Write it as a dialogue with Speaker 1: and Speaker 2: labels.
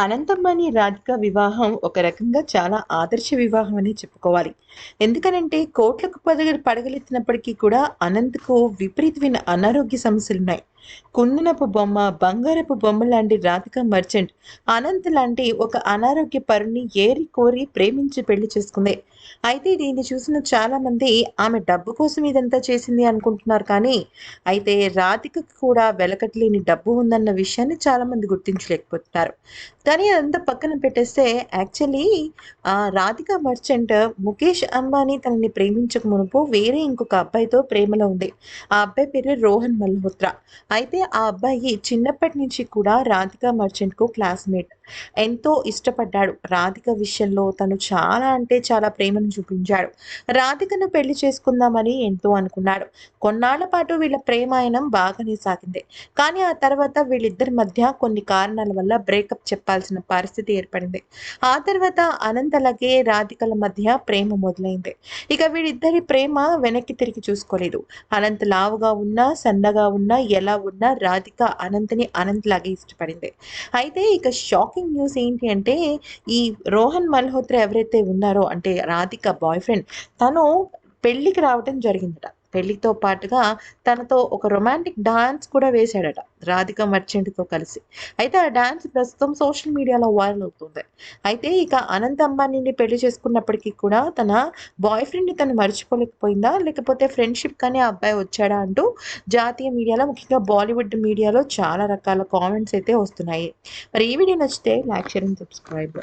Speaker 1: అనంతమ్మని రాధిక వివాహం ఒక రకంగా చాలా ఆదర్శ వివాహం అని చెప్పుకోవాలి. ఎందుకనంటే కోట్లకు పదగ పడగలెత్తినప్పటికీ కూడా అనంత్కు విపరీతమైన అనారోగ్య సమస్యలు ఉన్నాయి కుందనపు బొమ్మ బంగారపు బొమ్మ లాంటి రాధిక మర్చెంట్ అనంత్ లాంటి ఒక అనారోగ్య పరుని ఏరి కోరి ప్రేమించి పెళ్ళి చేసుకుంది. అయితే దీన్ని చూసిన చాలా మంది ఆమె డబ్బు కోసం ఇదంతా చేసింది అనుకుంటున్నారు కానీ అయితే రాధికకు కూడా వెలకట్లేని డబ్బు ఉందన్న విషయాన్ని చాలా మంది గుర్తించలేకపోతున్నారు. కానీ అదంతా పక్కన పెట్టేస్తే యాక్చువల్లీ ఆ రాధిక మర్చెంట్ ముఖేష్ అంబానీ తనని ప్రేమించక మునుపు వేరే ఇంకొక అబ్బాయితో ప్రేమలో ఉంది. ఆ అబ్బాయి పేరు రోహన్ మల్హోత్రా. అయితే ఆ అబ్బాయి చిన్నప్పటి నుంచి కూడా రాధిక మర్చెంట్కు క్లాస్మేట్ ఎంతో ఇష్టపడ్డాడు. రాధిక విషయంలో తను చాలా అంటే చాలా ప్రేమను చూపించాడు. రాధికను పెళ్ళి చేసుకుందామని ఎంతో అనుకున్నాడు. కొన్నాళ్ళ పాటు వీళ్ళ ప్రేమాయణం బాగానే సాగింది. కానీ ఆ తర్వాత వీళ్ళిద్దరి మధ్య కొన్ని కారణాల వల్ల బ్రేకప్ చెప్పాల్సిన పరిస్థితి ఏర్పడింది. ఆ తర్వాత అనంత్ అలాగే రాధికల మధ్య ప్రేమ మొదలైంది. ఇక వీళ్ళిద్దరి ప్రేమ వెనక్కి తిరిగి చూసుకోలేదు. అనంత లావుగా ఉన్నా సన్నగా ఉన్నా ఎలా ఉన్న రాధిక అనంత్ని అనంత్ లాగే ఇష్టపడింది. అయితే ఇక షాకింగ్ న్యూస్ ఏంటి అంటే ఈ రోహన్ మల్హోత్రా ఎవరైతే ఉన్నారో అంటే రాధిక బాయ్ ఫ్రెండ్ తను పెళ్ళికి రావటం జరిగిందట. పెళ్ళితో పాటుగా తనతో ఒక రొమాంటిక్ డాన్స్ కూడా వేశాడట రాధిక మర్చెంట్తో కలిసి. అయితే ఆ డాన్స్ ప్రస్తుతం సోషల్ మీడియాలో వైరల్ అవుతుంది. అయితే ఇక అనంత్ అంబానీని పెళ్ళి చేసుకున్నప్పటికీ కూడా తన బాయ్ ఫ్రెండ్ని తను మర్చిపోలేకపోయిందా? లేకపోతే ఫ్రెండ్షిప్ కానీ ఆ అబ్బాయి వచ్చాడా అంటూ జాతీయ మీడియాలో ముఖ్యంగా బాలీవుడ్ మీడియాలో చాలా రకాల కామెంట్స్ అయితే వస్తున్నాయి. మరి ఈ వీడియో నచ్చితే లైక్ షేర్ అండ్ సబ్స్క్రైబ్.